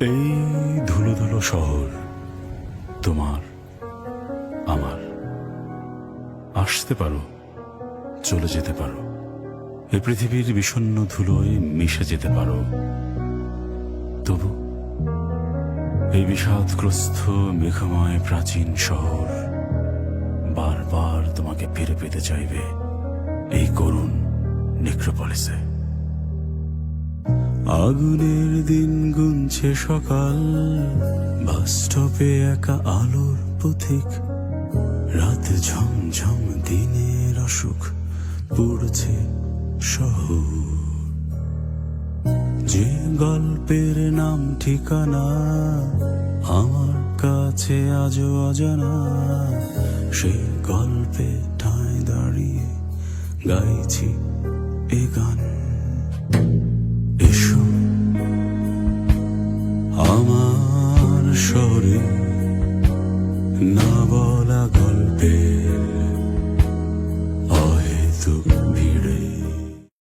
এই ধুলো ধুলো শহর তোমার, আমার। আসতে পারো, চলে যেতে পারো। এ পৃথিবীর বিষণ্ণ ধুলোয় মিশে যেতে পারো। তবু এই বিষাদগ্রস্ত, মেঘময়, প্রাচীন শহর বারবার তোমাকে ফিরে পেতে চাইবে এই করুণ নেক্রোপলিসে আগুনের দিন গুনছে সকাল, বাস স্টপে একা আলোর পথিক। রাত ঝমঝম দিনের অসুখ পড়ছে শহর। যে গল্পের নাম ঠিকানা আমার কাছে আজও অজানা সেই গল্পে ঠায় দাঁড়িয়ে গাইছি এ গান। আমার শহরে না বলা গল্পে